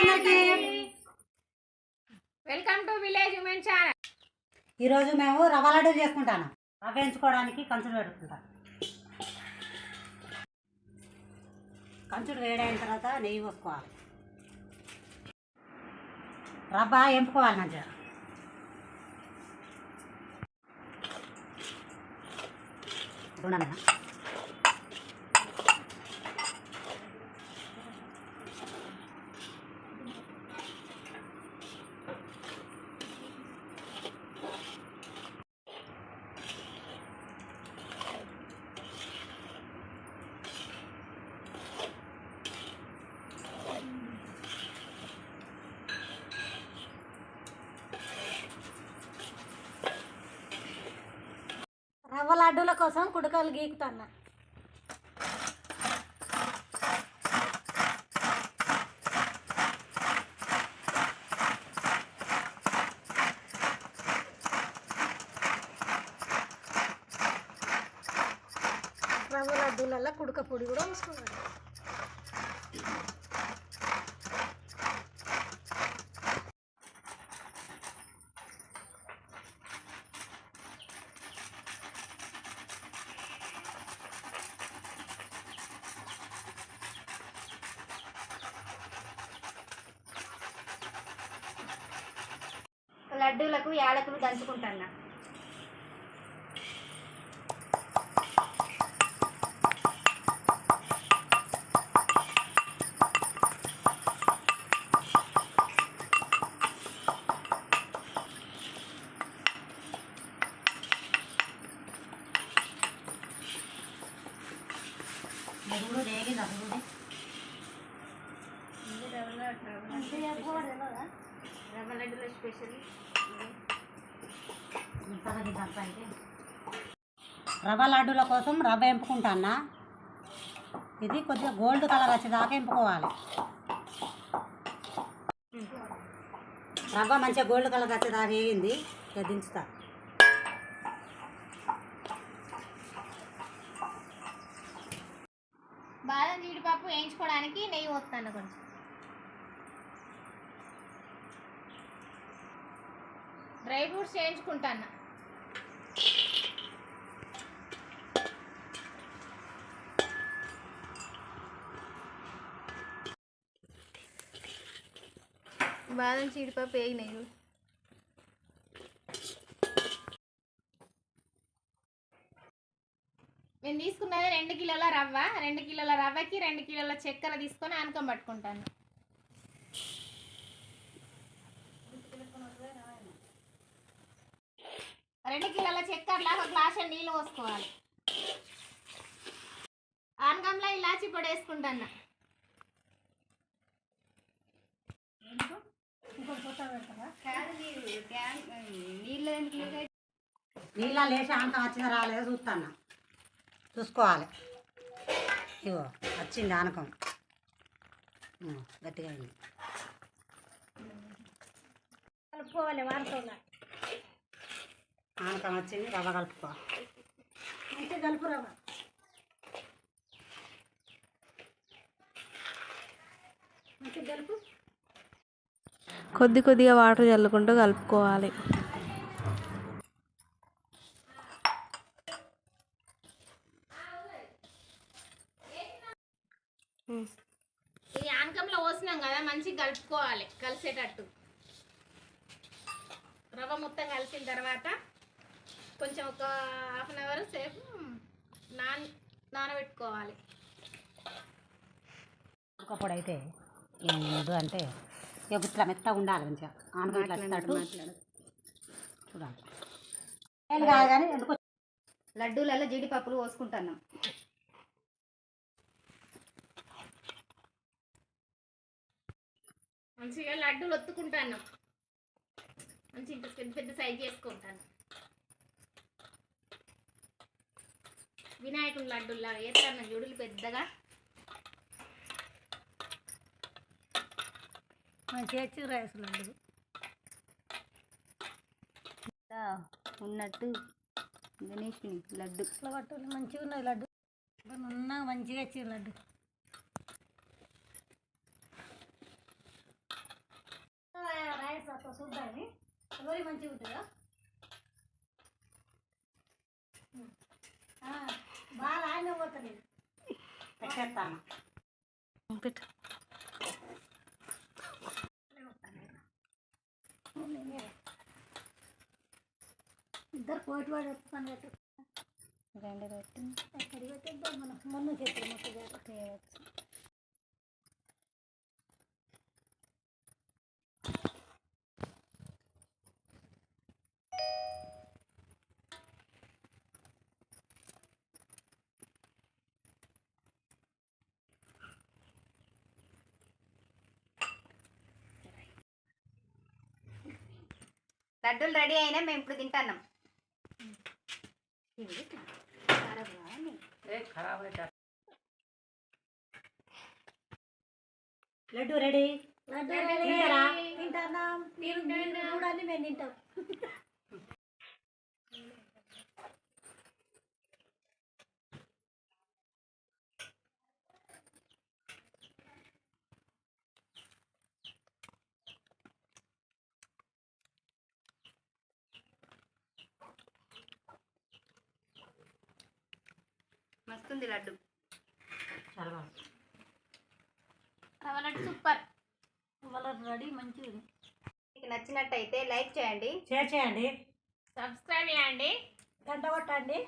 అందరికి. Welcome to village women channel. ఈరోజు మేము రవ్వ లడ్డూలు చేసుకుంటాను. రవ్వ ఎంచుకోవడానికి కంచుడు పెట్టుకుంటాను కంచుడు వేడైన తర్వాత నెయ్యి పోసుకోవాలి. రవ్వ ఎంపుకోవాలి మంచిగా. చూడండి రవ్వ లడ్డూల కోసం కుడకలు గీకుతున్నా. రవ్వ లడ్డూలలో కుడక పొడి కూడా వేసుకోవాలి లడ్డూలకు యాలకులు దంచుకుంటున్నా. అసలు రవ్వ లడ్డూల స్పెషల్ రవ్వ లడ్డూల కోసం రవ్వ ఎంపుకుంటానా ఇది కొద్దిగా గోల్డ్ కలర్ వచ్చేదాకా ఎంపుకోవాలి. రవ్వ మంచిగా గోల్డ్ కలర్ వచ్చేదాకా వేగింది ఇక దించుతా. బాదం జీడిపప్పు వేయించుకోవడానికి నెయ్యి పోస్తాను కొంచెం. డ్రై ఫ్రూట్స్ వేయించుకుంటాను. బాదం జీడిపప్పు వేగినాయి నేను తీసుకున్నది రెండు కిలోల రవ్వ రెండు కిలోల రవ్వకి రెండు కిలోల చక్కెర తీసుకొని ఆనకం పట్టుకుంటాను. రెండు కిలోల చక్కెరలో ఒక గ్లాస్ నీళ్ళు పోసుకోవాలి. ఆనకంలో ఇలాచి పొడి వేసుకుంటాను. నీళ్ళు నీళ్ళ లేచి ఆనకం వచ్చిందా రాలేదో చూస్తాను? చూసుకోవాలి. ఇగో వచ్చింది ఆనకం. గట్టిగా అయింది. కలుపుకోవాలి వాడుకోవాలి ఆనకం వచ్చింది రవ్వ కలుపుకో. మంచిగా కలుపు రవ్వ. మంచిగా కలుపు. కొద్ది కొద్దిగా వాటర్ చల్లుకుంటూ కలుపుకోవాలి. ఈ ఆనకంలో పోసినాం కదా మంచిగా కలుపుకోవాలి కలిసేటట్టు. రవ్వ మొత్తం కలిసిన తర్వాత కొంచెం ఒక హాఫ్ అన్ అవర్ సేపు నాన్ నానబెట్టుకోవాలి. ఒకప్పుడు అయితే ఏముండదు అంటే ఇక ఇట్లా మెత్తగా ఉండాలి మంచిగా. చూడాలి. ఎందుకో లడ్డూలలో జీడిపప్పులు పోసుకుంటున్నాం మంచిగా లడ్డూలు ఒత్తుకుంటాను. మంచి ఇంత పెద్ద పెద్ద సైజ్ చేసుకుంటాను. వినాయకుని లడ్డూలాగా వేస్తాను జుడులు పెద్దగా. మంచిగా వచ్చి రైస్ లడ్డు ఉన్నట్టు గణేష్ లడ్డు. ఇట్లా పట్టుకుని మంచిగా ఉన్నది లడ్డు. ఉన్న మంచిగా వచ్చి లడ్డు. చూద్దామని ఎవరి మంచిగా ఉంటుందా? ఆ, బాగా ఆయన పోతుంది పెట్టేస్తాను. పెట్టు. ఇద్దరు కోటి వాడు పని పెట్టు రెండు పెట్టి. మొన్న చేతులు మొక్క జాగ్రత్త లడ్డూలు రెడీ అయినా మేము ఇప్పుడు తింటున్నాం. లడ్డు రెడీ? లడ్డు తింటారా? తింటానా మీరు చూడండి మేము తింటాం. మస్తుంది లడ్డు. చాలా బాగుంది. రవ్వ లడ్డు సూపర్. రెడీ మంచిగా మీకు నచ్చినట్టయితే లైక్ చేయండి. షేర్ చేయండి. సబ్స్క్రైబ్ చేయండి. గంట కొట్టండి.